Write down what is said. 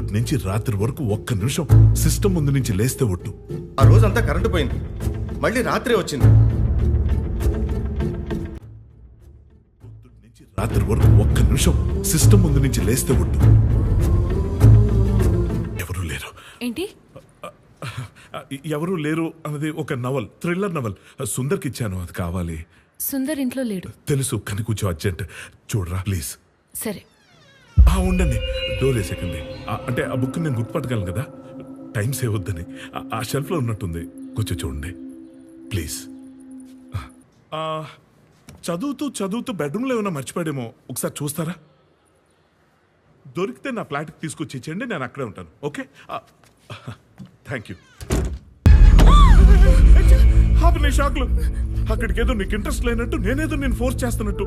పొద్దుటి నుంచి రాత్రి వరకు ఒక్క నిమిషం సిస్టమ్ ముందు నుంచి లేస్తే ఒట్టు. ఆ రోజంతా కరెంటు పోయింది. మళ్ళీ రాత్రే వచ్చింది. నుంచి రాత్రి వరకు ఒక్క నిమిషం సిస్టమ్ ముందు నుంచి లేస్తే ఒట్టు. ఎవరూ లేరు. ఏంటి? ఎవరూ లేరు అన్నది ఒక నవల్ థ్రిల్లర్ నవల్. సుందర్కి ఇచ్చాను అది కావాలి. సుందర్ ఇంట్లో లేడు. తెలుసు కానీ కొంచెం అర్జెంట్. చూడరా ప్లీజ్. సరే. ఉండండి డోర్ వేసేకండి. అంటే ఆ బుక్ నేను గుర్తుపట్టగలను కదా? టైం సేవ్ వద్దని ఆ- షెల్ఫ్లో ఉన్నట్టుంది. కూర్చో చూడండి. ప్లీజ్. చదువుతూ చదువుతూ బెడ్రూమ్లో ఏమైనా మర్చిపోయాడేమో. ఒకసారి చూస్తారా? దొరికితే నా ఫ్లాట్కి తీసుకొచ్చి ఇచ్చేయండి నేను అక్కడే ఉంటాను. ఓకే? Thank you. నీ షాక్లు. అక్కడికి ఏదో నీకు ఇంట్రెస్ట్ లేనట్టు నేనేదో నేను ఫోర్స్ చేస్తున్నట్టు.